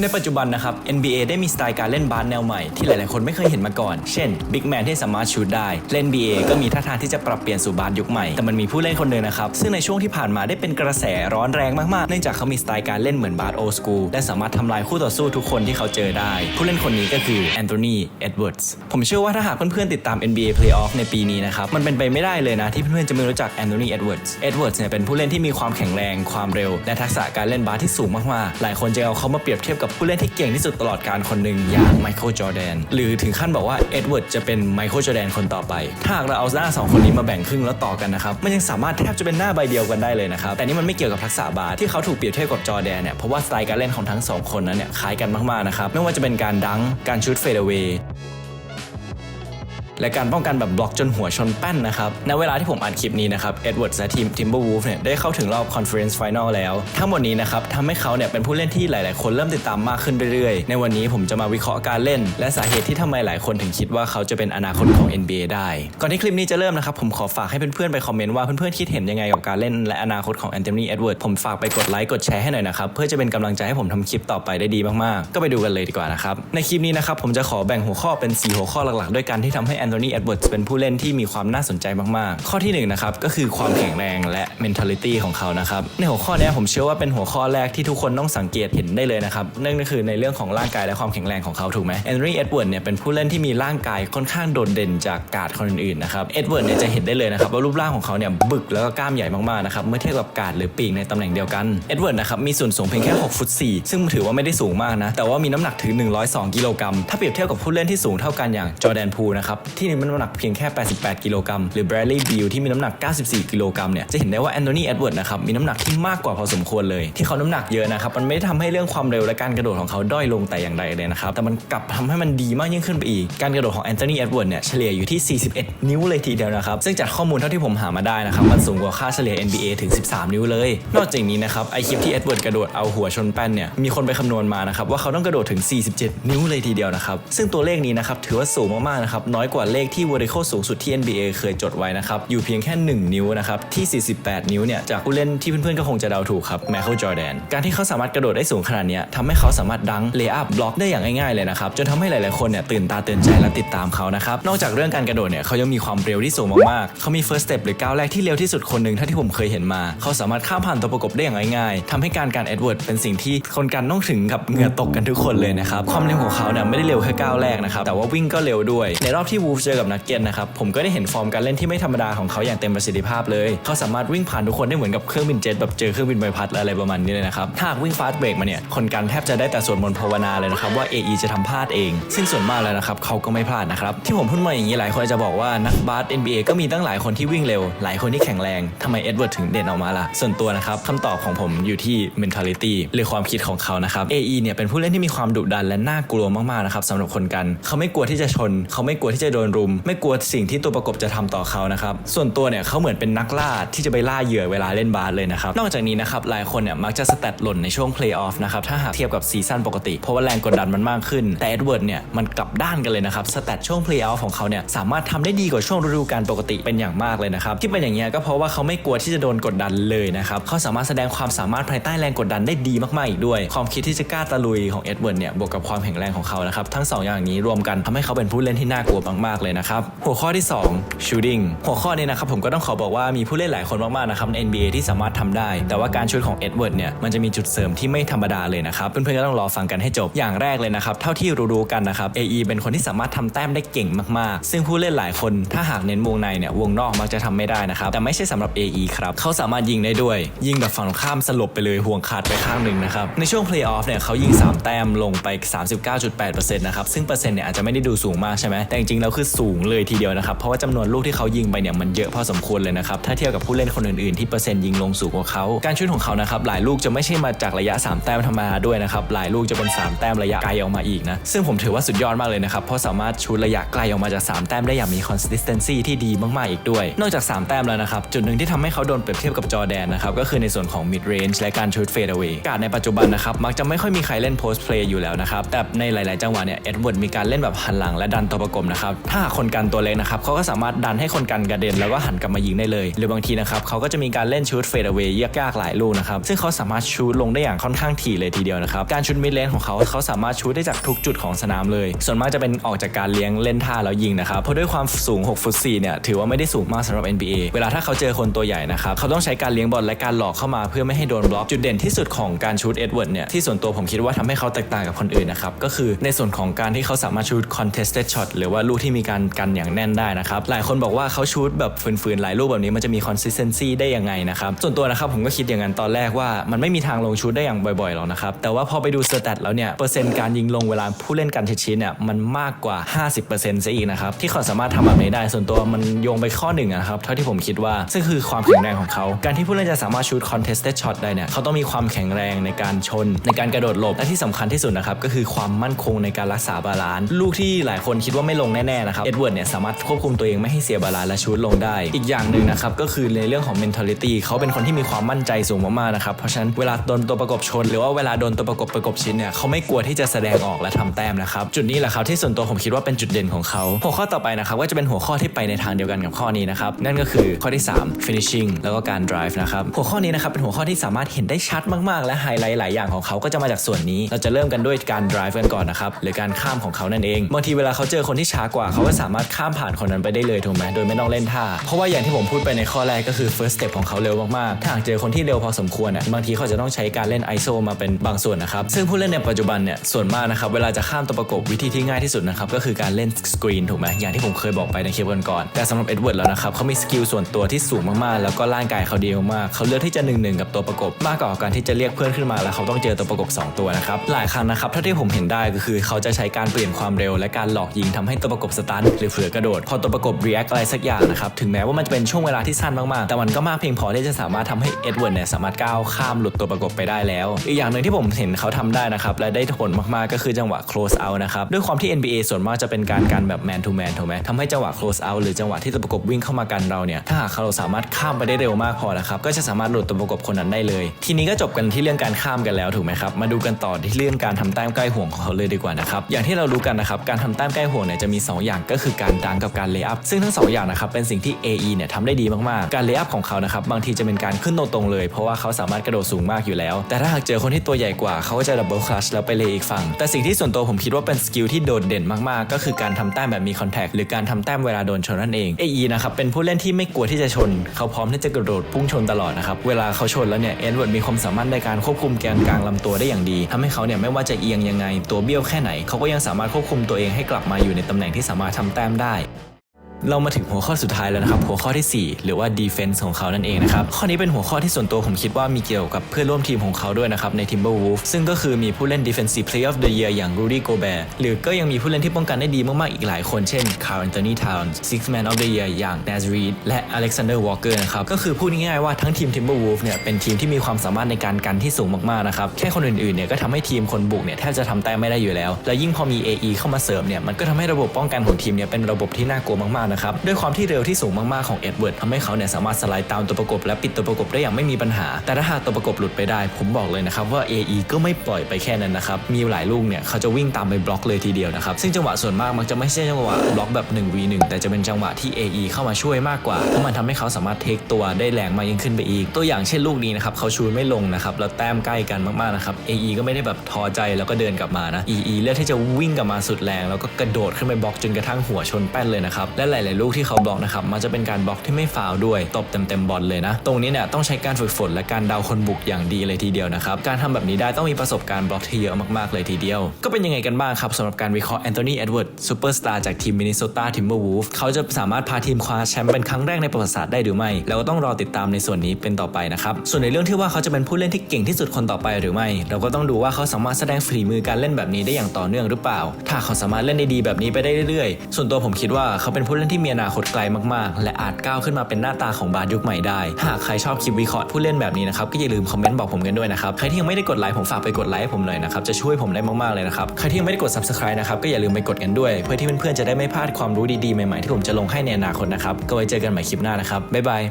ในปัจจุบันนะครับ NBA ได้มีสไตล์การเล่นบาสแนวใหม่ที่หลาย ๆ คนไม่เคยเห็นมาก่อน เช่นบิ๊กแมนที่สามารถชูดได้เล่น NBA ก็มีท่าทางที่จะปรับเปลี่ยนสู่บาสยุคใหม่ แต่มันมีผู้เล่นคนหนึ่งนะครับ ซึ่งในช่วงที่ผ่านมาได้เป็นกระแสร้อนแรงมาก ๆ เนื่องจากเขามีสไตล์การเล่นเหมือนบาสโอสกูและสามารถทำลายคู่ต่อสู้ทุกคนที่เขาเจอได้ ผู้เล่นคนนี้ก็คือแอนโทนีเอ็ดเวิร์ดส์ผมเชื่อว่าถ้าหากเพื่อน ๆ ติดตาม NBA Playoff ในปีนี้นะครับมันเป็นไปไม่ได้เลยนะที่เพื่อน ๆ จะไม่รู้จักแอนโทนีเอ็ดเวิร์ดส์เอ็ดเวิร์ดส์เนี่ยเป็นผู้เล่นที่มีความแข็งแรงความเร็ว และทักษะการเล่นบาสที่สูงมาก ๆ หลายคนจะเอาเขามาเปรียบเทียบกับผู้เล่นที่เก่งที่สุดตลอดการคนหนึ่งอย่างไมเคิลจอแดนหรือถึงขั้นบอกว่าเอ็ดเวิร์ดจะเป็นไมเคิลจอแดนคนต่อไป ถ้าหากเราเอาหน้าสองคนนี้มาแบ่งครึ่งแล้วต่อกันนะครับมันยังสามารถแทบจะเป็นหน้าใบเดียวกันได้เลยนะครับแต่นี่มันไม่เกี่ยวกับทักษะบาสที่เขาถูกเปรียบเทียบกับจอแดนเนี่ยเพราะว่าสไตล์การเล่นของทั้งสองคนนั้นเนี่ยคล้ายกันมากๆนะครับไม่ว่าจะเป็นการดังการชูดเฟดเวย์ และการป้องกันแบบบล็อกจนหัวชนแป้นนะครับ ณ เวลาที่ผมอัดคลิปนี้นะครับเอ็ดเวิร์ดและทีม Timberwolves เนี่ยได้เข้าถึงรอบ Conference Final แล้ว ทั้งหมดนี้นะครับทำให้เขาเนี่ยเป็นผู้เล่นที่หลาย ๆ คนเริ่มติดตามมากขึ้นเรื่อย ๆ ในวันนี้ผมจะมาวิเคราะห์การเล่น และสาเหตุที่ทำไมหลายคนถึงคิดว่าเขาจะเป็นอนาคตของ NBA ได้ ก่อนที่คลิปนี้จะเริ่มนะครับผมขอฝากให้เพื่อน ๆ ไปคอมเมนต์ว่าเพื่อน ๆ คิดเห็นยังไงกับการเล่นและอนาคตของแอนโทนีเอ็ดเวิร์ดผมฝากไปกดไลค์กดแชร์ให้หน่อยนะครับเพื่อจะเป็นกำลังใจให้ผมทำคลิปต่อไปได้ดีมาก ๆ ก็ไปดูกันเลยดีกว่านะครับในคลิปนี้นะครับผมจะขอแบ่งหัวข้อเป็น 4 หัวข้อหลัก ๆ ด้วยกันที่ทำให้อนโทนีเอ็ดเวิร์ดเป็นผู้เล่นที่มีความน่าสนใจมากๆ ข้อที่หนึ่งนะครับก็คือความแข็งแรงและ mentality ของเขานะครับในหัวข้อนี้ผมเชื่อว่าเป็นหัวข้อแรกที่ทุกคนต้องสังเกตเห็นได้เลยนะครับนั่นก็คือในเรื่องของร่างกายและความแข็งแรงของเขาถูกไหมแอนโทนีเอ็ดเวิร์ดเนี่ยเป็นผู้เล่นที่มีร่างกายค่อนข้างโดดเด่นจากกาดคนอื่นๆนะครับเอ็ดเวิร์ดเนี่ยจะเห็นได้เลยนะครับว่ารูปร่างของเขาเนี่ยบึกแล้วก็กล้ามใหญ่มากๆนะครับเมื่อเทียบกับกาดหรือปีกในตำแหน่งเดียวกันเอ็ดเวิร์ดนะครับมีส่วนสูงเพียงแค่6ฟุต4ซึ่งถือว่าไม่ได้สูงมากนะแต่ว่ามีน้ำหนักถึง 102 กิโลกรัมถ้าเปรียบเทียบกับผู้เล่นที่สูงเท่ากันอย่างจอแดนพูนะครับที่มีน้ำหนักเพียงแค่ 88 กิโลกรัมหรือ Bradley Beal ที่มีน้ำหนัก 94 กิโลกรัมเนี่ยจะเห็นได้ว่าแอนโทนีเอ็ดเวิร์ดนะครับมีน้ำหนักที่มากกว่าพอสมควรเลย ที่เขาน้ำหนักเยอะนะครับมันไม่ได้ทำให้เรื่องความเร็วและการกระโดดของเขาด้อยลงแต่อย่างใดเลยนะครับแต่มันกลับทำให้มันดีมากยิ่งขึ้นไปอีกการกระโดดของแอนโทนีเอ็ดเวิร์ดเนี่ยเฉลี่ยอยู่ที่ 41 นิ้วเลยทีเดียวนะครับซึ่งจากข้อมูลเท่าที่ผมหามาได้นะครับมันสูงกว่าค่าเฉลี่ย NBA ถึง 13 นิ้วเลย นอกจากนี้นะครับไอคลิปที่เอ็ดเวิร์ดกระโดดเอาหัวชนแป้นเนี่ยมีคนไปคำนวณมานะครับว่าเขาต้องกระโดดถึง 47 นิ้วเลยทีเดียวนะครับซึ่งตัวเลขนี้นะครับถือว่าสูงมากๆนะครับน้อยกว่าเลขที่ vertical สูงสุดที่ NBA เคยจดไว้นะครับ อยู่เพียงแค่ 1 นิ้วนะครับ ที่ 48 นิ้วเนี่ย จากผู้เล่นที่เพื่อนๆ ก็คงจะเดาถูกครับแมคเคิลจอร์แดนการที่เขาสามารถกระโดดได้สูงขนาดนี้ทำให้เขาสามารถดังเลย์อัพบล็อกได้อย่างง่ายๆเลยนะครับจนทำให้หลายๆคนเนี่ยตื่นตาตื่นใจและติดตามเขานะครับนอกจากเรื่องการกระโดดเนี่ยเขายังมีความเร็วที่สูงมากๆเขามี first step หรือก้าวแรกที่เร็วที่สุดคนหนึ่งเท่าที่ผมเคยเห็นมา เขาสามารถข้ามผ่านตัวประกบได้อย่างง่ายๆทำให้การการเอ็ดเวิร์ดเป็นสิ่งที่คนกันต้องถึงกับเหงื่อตกกันทุกคนเลยนะครับความเร็วของเขาเนี่ยไม่ได้เร็วแค่ก้าวแรกนะครับแต่ว่าวิ่งก็เร็วด้วยในรอบที่วูฟเจอกับนักเก็ตนะครับผมก็ได้เห็นฟอร์มการเล่นที่ไม่ธรรมดาของเขาอย่างเต็มประสิทธิภาพเลย เขาสามารถวิ่งผ่านทุกคนได้เหมือนกับเครื่องบินเจ็ตแบบเจอเครื่องบินใบพัดอะไรประมาณนี้เลยนะครับถ้าหากวิ่งฟาสต์เบรกมาเนี่ยคนกันแทบจะได้แต่สวดมนต์ภาวนาเลยนะครับว่า AE จะทำพลาดเอง ซึ่งส่วนมากแล้วนะครับเขาก็ไม่พลาดนะครับที่ผมพูดมาอย่างนี้หลายคนจะบอกว่านักบาส NBA ก็มีตั้งหลายคนที่วิ่งเร็ว หลายคนที่แข็งแรงทำไมเอ็ดเวิร์ดถึงเด่นออกมาล่ะส่วนตัวนะครับคำตอบของผมอยู่ที่ mentality หรือความคิดของเขานะครับ AE เนี่ยเป็นผู้เล่นที่มีความดุดันและน่ากลัวมากๆนะครับสำหรับคนกัน เขาไม่กลัวที่จะชน เขาไม่กลัวที่จะโดนรุม ไม่กลัวสิ่งที่ตัวประกบจะทำต่อเขานะครับส่วนตัวเนี่ยเขาเหมือนเป็นนักล่าที่จะไปล่าเหยื่อเวลาเล่นบาสเลยนะครับนอกจากนี้นะครับหลายคนเนี่ยมักจะสแตทหล่นในช่วงเพลย์ออฟนะครับถ้าหากเทียบกับซีซั่นปกติ เพราะว่าแรงกดดันมันมากขึ้น แต่เอ็ดเวิร์ดเนี่ยมันกลับด้านกันเลยนะครับสแตทช่วงเพลย์ออฟของเขาเนี่ยสามารถทำได้ดีกว่าช่วงฤดูกาลปกติเป็นอย่างมากเลยนะครับที่เป็นอย่างเงี้ยก็เพราะว่าเขาไม่กลัวที่จะโดนกดดันเลยนะครับเขาสามารถแสดงความสามารถภายใต้แรงกดดันได้ดีมากๆอีกด้วย ความคิดที่จะกล้าตะลุยของเอ็ดเวิร์ดเนี่ยบวกกับความแข็งแรงของเขานะครับทั้งสอย่างนี้รวมกันทำให้เขาเป็นผู้เล่นที่น่ากลัวมากๆเลยนะครับ หัวข้อที่ 2 shooting หัวข้อนี้นะครับผมก็ต้องขอบอกว่ามีผู้เล่นหลายคนมากๆนะครับใน NBA ที่สามารถทำได้ แต่ว่าการชุดของเอ็ดเวิร์ดเนี่ยมันจะมีจุดเสริมที่ไม่ธรรมดาเลยนะครับ เพื่อนๆก็ต้องรอฟังกันให้จบอย่างแรกเลยนะครับ เท่าที่รู้ๆกันนะครับ AE เป็นคนที่สามารถทำแต้มได้เก่งมากๆ ซึ่งผู้เล่นหลายคนถ้าหากเน้นวงในเนี่ยวงนอกมักจะทำไม่ได้นะครับแต่ไม่ใช่สำหรับ AE ครับเขาสามารถยิงได้ด้วย ยิงแบบฝั่งตรงข้ามสลบไปเลยห่วงขาดไปข้างหนึ่งนะครับในช่วงเพลย์ออฟเนี่ยเขายิง 3 แต้มลงไป 39.8%นะครับซึ่งเปอร์เซ็นต์เนี่ยอาจจะไม่ได้ดูสูงมากใช่ไหมแต่จริงๆแล้วคือสูงเลยทีเดียวนะครับ เพราะว่าจำนวนลูกที่เขายิงไปเนี่ยมันเยอะพอสมควรเลยนะครับ ถ้าเทียบกับผู้เล่นคนอื่นๆที่เปอร์เซ็นต์ยิงลงสูงกว่าเขา การชุดของเขานะครับหลายลูกจะไม่ใช่มาจากระยะ 3 แต้มธรรมดาด้วยนะครับ หลายลูกจะเป็น 3 แต้มระยะไกลออกมาอีกนะ ซึ่งผมถือว่าสุดยอดมากเลยนะครับ เพราะสามารถชุดระยะไกลออกมาจาก 3 แต้มได้อย่างมี consistency ที่ดีมากๆอีกด้วย นอกจาก 3 แต้มแล้วนะครับ จุดหนึ่งที่ทำให้เขาโดนเปรียบเทียบกับจอแดนนะครับ ก็คือในส่วนของ mid range และการชุด fade away การในปัจจุบันนะครับ มักจะไม่ค่อยมีใครเล่น post play อยู่แล้วนะครับ แต่ในหลาย ๆ จังหวะเนี่ย เอ็ดเวิร์ดมีการเล่นแบบหันหลังและดันตัวประกบนะครับทถ้าคนกันตัวเล็กนะครับเขาก็สามารถดันให้คนกันกระเด็นแล้วก็หันกลับมายิงได้เลย หรือบางทีนะครับเขาก็จะมีการเล่นชูดเฟดเวย์ยากๆหลายลูกนะครับซึ่งเขาสามารถชูดลงได้อย่างค่อนข้างถี่เลยทีเดียวนะครับการชูดมิดเลนของเขาเขาสามารถชูดได้จากทุกจุดของสนามเลย ส่วนมากจะเป็นออกจากการเลี้ยงเล่นท่าแล้วยิงนะครับเพราะด้วยความสูง6ฟุต4เนี่ยถือว่าไม่ได้สูงมากสำหรับ NBA เวลาถ้าเขาเจอคนตัวใหญ่นะครับเขาต้องใช้การเลี้ยงบอลและการหลอกเข้ามาเพื่อไม่ให้โดนบล็อกจุดเด่นที่สุดของการชูดเอ็ดเวิร์ดเนี่ยที่ส่วนตัวผมคิดว่าทำให้เขาแตกต่างกับคนอื่นนะครับก็คือในส่วนของการที่เขาสามารถชูด contested shot หรือว่าลูกที่มีการกันอย่างแน่นได้นะครับ หลายคนบอกว่าเขาชูดแบบฝืนๆ หลายลูกแบบนี้มันจะมี consistency ได้ยังไงนะครับ ส่วนตัวนะครับผมก็คิดอย่างนั้นตอนแรกว่ามันไม่มีทางลงชูดได้อย่างบ่อยๆหรอกนะครับ แต่ว่าพอไปดูสแตทแล้วเนี่ยเปอร์เซ็นต์การยิงลงเวลาผู้เล่นกันชิดๆเนี่ยมันมากกว่า 50%ซะอีกนะครับที่เขาสามารถทำแบบนี้ได้ ส่วนตัวมันโยงไปข้อหนึ่งนะครับเท่าที่ผมคิดว่าซึ่งคือความแข็งแรงของเขาการที่ผู้เล่นจะสามารถชูด contested shot ได้เนี่ยเขาต้องมีความแข็งแรงในการชน ในการกระโดดหลบและที่สำคัญที่สุดนะครับก็คือความมั่นคงในการรักษาบาลานซ์ลูกที่หลายคนคิดว่าไม่ลงแน่ๆนะครับเอ็ดเวิร์ดเนี่ยสามารถควบคุมตัวเองไม่ให้เสียบาลานซ์และชูดลงได้ อีกอย่างหนึ่งนะครับก็คือในเรื่องของ mentality เขาเป็นคนที่มีความมั่นใจสูงมากๆนะครับเพราะฉะนั้นเวลาโดนตัวประกบชน หรือว่าเวลาโดนตัวประกบประกบชิ้นเนี่ยเขาไม่กลัวที่จะแสดงออกและทำแต้มนะครับจุดนี้แหละครับที่ส่วนตัวผมคิดว่าเป็นจุดเด่นของเขาหัวข้อต่อไปนะครับก็จะเป็นหัวข้อที่ไปในทางเดียวกันกับข้อนี้นะครับนั่นก็คือข้อที่ 3 finishing แล้วก็การ drive นะครับหัวข้อนี้นะครับเป็นหัวข้อที่สามารถเห็นได้ชัดมากๆ และไฮไลท์หลายอย่างของเขาก็จะมาจากส่วนนี้ เราจะเริ่มกันด้วยการ drive กันก่อนนะครับหรือการข้ามของเขานั่นเองบางทีเวลาเขาเจอคนที่ช้ากว่าเขาก็สามารถข้ามผ่านคนนั้นไปได้เลยถูกไหมโดยไม่ต้องเล่นท่า เพราะว่าอย่างที่ผมพูดไปในข้อแรกก็คือ first step ของเขาเร็วมากๆ ถ้าหากเจอคนที่เร็วพอสมควรอะบางทีเขาจะต้องใช้การเล่น ISO มาเป็นบางส่วนนะครับ ซึ่งผู้เล่นในปัจจุบันเนี่ยส่วนมากนะครับเวลาจะข้ามตัวประกบวิธีที่ง่ายที่สุดนะครับก็คือการเล่นสกรีนถูกไหมอย่างที่ผมเคยบอกไปในคลิปก่อนๆแต่สำหรับเอ็ดเวิร์ดแล้วนะครับเขามีสกิลส่วนตัวที่สูงมากๆ แล้วก็ร่างกายเขาดีมากๆเขาเลือกที่จะหนึ่งหนึ่งกับตัวประกบมากกว่าการที่จะเรียกเพื่อนขึ้นมาแล้วเขาต้องเจอตัวประกบ 2 ตัวนะครับหลายครั้งนะครับเท่าที่ผมเห็นได้ก็คือเขาจะใช้การเปลี่ยนความเร็วและการหลอกยิงทำให้ตัวประกบสตันหรือเผื่อกระโดดพอตัวประกบ react อะไรสักอย่างนะครับถึงแม้ว่ามันจะเป็นช่วงเวลาที่สั้นมากๆ แต่มันก็มากเพียงพอที่จะสามารถทำให้เอ็ดเวิร์ดเนี่ยสามารถก้าวข้ามหลุดตัวประกบไปได้แล้ว อีกอย่างหนึ่งที่ผมเห็นเขาทำได้นะครับและได้ผลมากๆก็คือจังหวะ close out นะครับด้วยความที่ NBA ส่วนมากจะเป็นการกันแบบ man to man ถูกไหมทำให้จังหวะ close out หรือจังหวะที่ตัวประกบวิ่งเข้ามากันเราเนี่ยถ้าหากเราสามารถข้ามไปได้เร็วมากพอนะครับก็จะสามารถหลุดตัวประกบคนนั้นได้เลย ทีนี้ก็จบกันที่เรื่องการข้ามกันแล้วถูกไหมครับมาดูกันต่อที่เรื่องการทำแต้มใกล้ห่วงของเขาเลยดีกว่านะครับอย่างที่เรารู้กันนะครับการทำแต้มใกล้ห่วงเนี่ยจะมี 2 อย่างก็คือการดังกับการเลย์อัพซึ่งทั้งสองอย่างนะครับเป็นสิ่งที่ AE เนี่ยทำได้ดีมากๆ การเลย์อัพของเขานะครับบางทีจะเป็นการขึ้นตรงๆเลย เพราะว่าเขาสามารถกระโดดสูงมากอยู่แล้ว แต่ถ้าหากเจอคนที่ตัวใหญ่กว่าเขาก็จะดับเบิลคลัชแล้วไปเลย์อีกฝั่ง แต่สิ่งที่ส่วนตัวผมคิดว่าเป็นสกิลที่โดดเด่นมากๆ ก็คือการทำแต้มแบบมีคอนแทคหรือการทำแต้มเวลาโดนชนนั่นเอง AE นะครับเป็นผู้เล่นที่ไม่กลัวที่จะชน เขาพร้อมที่จะกระโดดพุ่งชนตลอดนะครับเวลาเขาชนแล้วเนี่ยเอ็ดเวิร์ดมีความสามารถในการควบคุมแกนกลางลำตัวได้อย่างดีทำให้เขาเนี่ยไม่ว่าจะเอียงยังไงตัวเบี้ยวแค่ไหนเขาก็ยังสามารถควบคุมตัวเองให้กลับมาอยู่ในตำแหน่งที่สามารถาทำแต้มได้ เรามาถึงหัวข้อสุดท้ายแล้วนะครับ หัวข้อที่ 4 หรือว่า defense ของเขานั่นเองนะครับ ข้อนี้เป็นหัวข้อที่ส่วนตัวผมคิดว่ามีเกี่ยวกับเพื่อนร่วมทีมของเขาด้วยนะครับใน Timberwolves ซึ่งก็คือมีผู้เล่น defensive player of the year อย่าง Rudy Gobert หรือก็ยังมีผู้เล่นที่ป้องกันได้ดีมาก ๆ อีกหลายคน เช่น Karl Anthony Towns six man of the year อย่าง Naz Reid และ Alexander Walker นะครับ ก็คือพูดง่าย ๆ ว่าทั้งทีม Timberwolves เนี่ยเป็นทีมที่มีความสามารถในการกันที่สูงมาก ๆ นะครับ แค่คนอื่น ๆ เนี่ยก็ทำให้ทีมคนบุกเนี่ยแทบจะทำแต้มไม่ได้อยู่แล้ว และยิ่งพอมี AE เข้ามาเสริมเนี่ยมันก็ทำให้ระบบป้องกันของทีมเนี่ยเป็นระบบที่น่ากลัวมาก ๆนะครับ ด้วยความที่เร็วที่สูงมากๆของเอ็ดเวิร์ดทำให้เขาเนี่ยสามารถสไลด์ตามตัวประกบและปิดตัวประกบได้อย่างไม่มีปัญหา แต่ถ้าหากตัวประกบหลุดไปได้ ผมบอกเลยนะครับว่า AE ก็ไม่ปล่อยไปแค่นั้นนะครับ มีหลายลูกเนี่ยเขาจะวิ่งตามไปบล็อกเลยทีเดียวนะครับ ซึ่งจังหวะส่วนมากมักจะไม่ใช่จังหวะบล็อกแบบ 1v1 แต่จะเป็นจังหวะที่ AE เข้ามาช่วยมากกว่าเพราะมันทำให้เขาสามารถเทคตัวได้แรงมากยิ่งขึ้นไปอีก ตัวอย่างเช่นลูกนี้นะครับเขาชูไม่ลงนะครับแล้วแต้มใกล้กันมากๆนะครับ AE ก็ไม่ได้แบบท้อใจแล้วก็เดินกลับมานะ EE เลือกที่จะวิ่งกลับมาสุดแรง แล้วก็กระโดดขึ้นไปบล็อกจนกระทั่งหัวชนแป้นเลยนะครับและหลลายๆลูกที่เขาบล็อกนะครับมันจะเป็นการบล็อกที่ไม่ฟาวล์ด้วยตบเต็มๆบอลเลยนะ ตรงนี้เนี่ยต้องใช้การฝึกฝนและการเดาคนบุกอย่างดีเลยทีเดียวนะครับการทำแบบนี้ได้ต้องมีประสบการณ์บล็อกที่เยอะมากๆเลยทีเดียว ก็เป็นยังไงกันบ้างครับสำหรับการวิเคราะห์แอนโทนีเอ็ดเวิร์ดซูเปอร์สตาร์จากทีมมินนิโซตาทิมเบอร์วูฟเขาจะสามารถพาทีมคว้าแชมป์เป็นครั้งแรกในประวัติศาสตร์ได้หรือไม่เราก็ต้องรอติดตามในส่วนนี้เป็นต่อไปนะครับส่วนในเรื่องที่ว่าเขาจะเป็นผู้เล่นที่เก่งที่สุดคนต่อไปหรือไม่ เราก็ต้องดูว่าเขาสามารถแสดงฝีมือการเล่นแบบนี้ได้อย่างต่อเนื่องหรือเปล่า ถ้าเขาสามารถเล่นได้ดีแบบนี้ไปได้เรื่อยๆ ส่วนตัวผมคิดว่าเขาเป็นผู้เล่นที่ที่มีอนาคตไกลมากๆ และอาจก้าวขึ้นมาเป็นหน้าตาของบาสยุคใหม่ได้ หากใครชอบคลิปวิเคราะห์ผู้เล่นแบบนี้นะครับก็อย่าลืมคอมเมนต์บอกผมกันด้วยนะครับใครที่ยังไม่ได้กดไลค์ผมฝากไปกดไลค์ผมหน่อยนะครับจะช่วยผมได้มากๆเลยนะครับใครที่ยังไม่ได้กด subscribe นะครับก็อย่าลืมไปกดกันด้วย เพื่อที่เพื่อนๆจะได้ไม่พลาดความรู้ดีๆใหม่ๆที่ผมจะลงให้ในอนาคตนะครับก็ไว้เจอกันใหม่คลิปหน้านะครับบ๊ายบาย